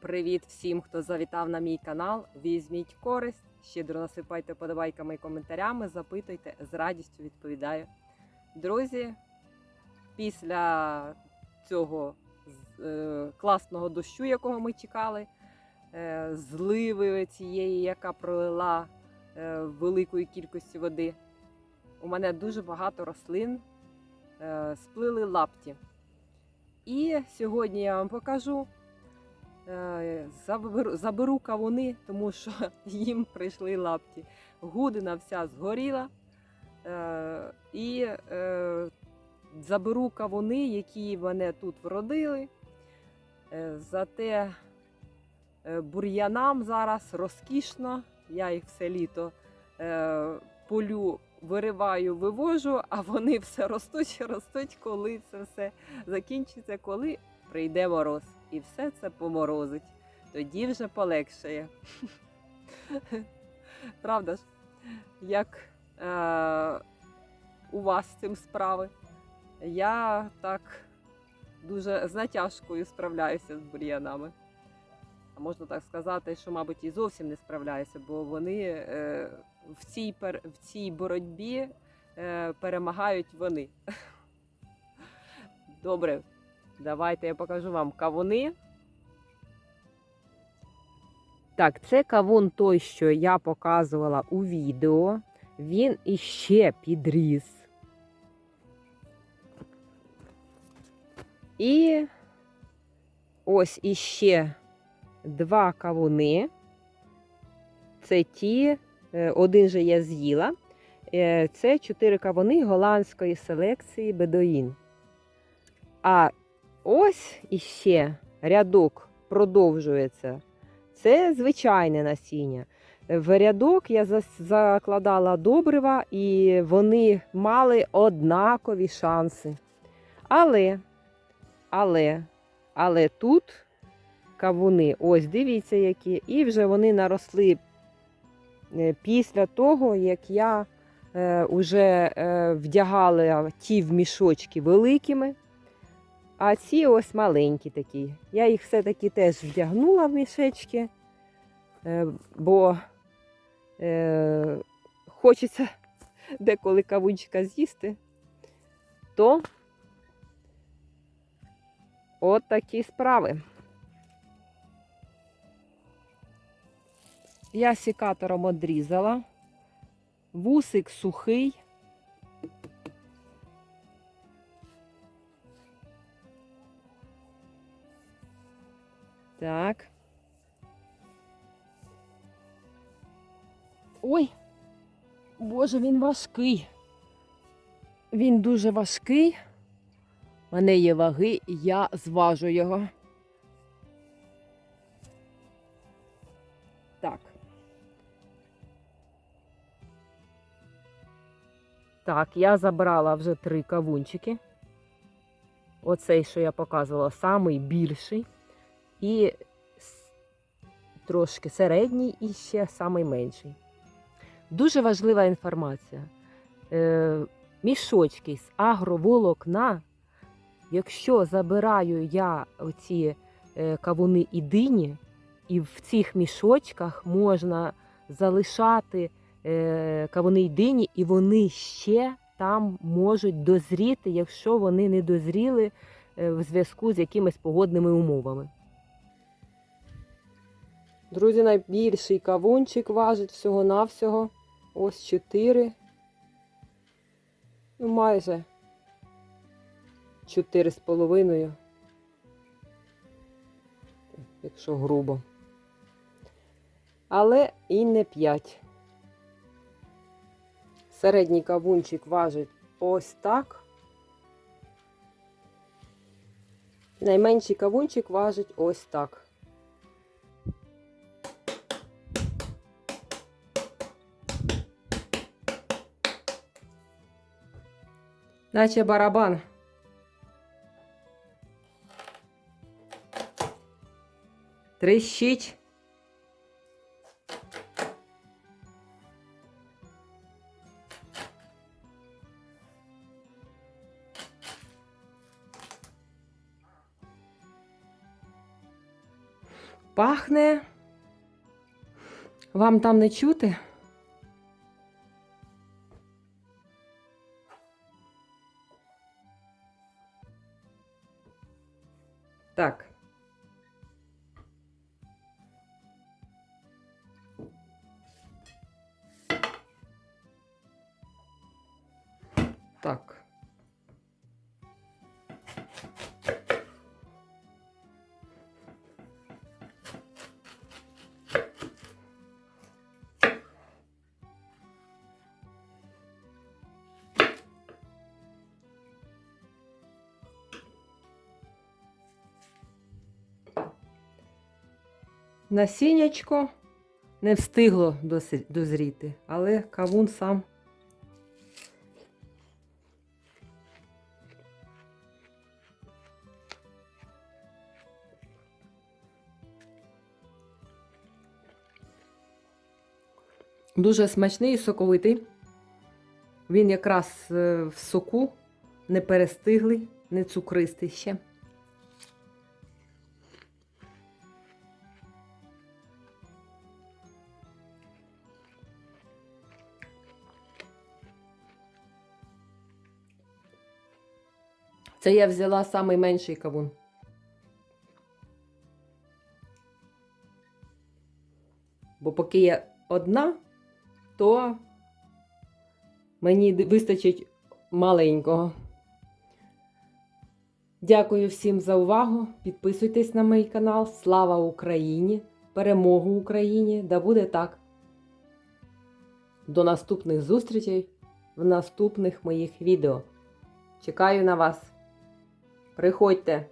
Привіт всім, хто завітав на мій канал. Візьміть користь, щедро насипайте подобайками і коментарями, запитуйте, з радістю відповідаю. Друзі, після цього е, класного дощу, якого ми чекали, е, зливи цієї, яка пролила е, великої кількості води, у мене дуже багато рослин сплили лапті. І сьогодні я вам покажу. Е, Заберу, кавуни, тому що їм прийшли лапті. Гудина вся згоріла. Е, І е, заберу кавуни, які мене тут вродили. Зате бур'янам зараз розкішно. Я їх все літо полю вириваю, вивожу, а вони все ростуть ростуть, коли це все закінчиться, коли прийде мороз. І все це поморозить. Тоді вже полегшає. Правда ж? Як е, у вас з цим справи? Я так дуже з натяжкою справляюся з бур'янами. А можна так сказати, що, мабуть, і зовсім не справляюся, бо вони е, в, цій, пер- в цій боротьбі е, перемагають вони. Добре, давайте я покажу вам кавуни. Так, це кавун той, що я показувала у відео. Він іще підріс. І ось іще два кавуни. Це ті, е, один же я з'їла. Е, Це чотири кавуни голландської селекції Бедоїн. А ось іще рядок продовжується. Це звичайне насіння. В рядок я закладала добрива, і вони мали однакові шанси. Але, але, але тут кавуни, ось дивіться, які, і вже вони наросли е, після того, як я е, вже е, вдягала ті в мішочки великими. А ці ось маленькі такі. Я їх все-таки теж вдягнула в мішечки, е, бо е, хочеться деколи кавунчика з'їсти, то от такі справи. Я сікатором одрізала, вусик сухий. Так. Ой, боже, він важкий. Він дуже важкий. У мене є ваги, і я зважу його. Так. Так, я забрала вже три кавунчики. Оцей, що я показувала, самий більший. І трошки середній і ще самий менший. Дуже важлива інформація. Е, мішочки з агроволокна, якщо забираю я оці е, кавуни і дині, і в цих мішочках можна залишати е, кавуни й дині, і вони ще там можуть дозріти, якщо вони не дозріли в зв'язку з якимись погодними умовами. Друзі, найбільший кавунчик важить всього-навсього. Ось 4. Ну, майже 4 з половиною. Якщо грубо. Але і не 5. Середній кавунчик важить ось так. Найменший кавунчик важить ось так. Наче барабан. Трещить. пахне. Вам там не чути? Так. Так. Насіннячко не встигло дозріти, але кавун сам Дуже смачний і соковитий. Він якраз е, в соку, не перестиглий, не цукристий ще. Це я взяла самий менший кавун. Бо поки я одна, то мені вистачить маленького. Дякую всім за увагу. Підписуйтесь на мій канал. Слава Україні! Перемогу Україні! Да буде так! До наступних зустрічей в наступних моїх відео. Чекаю на вас. Приходьте!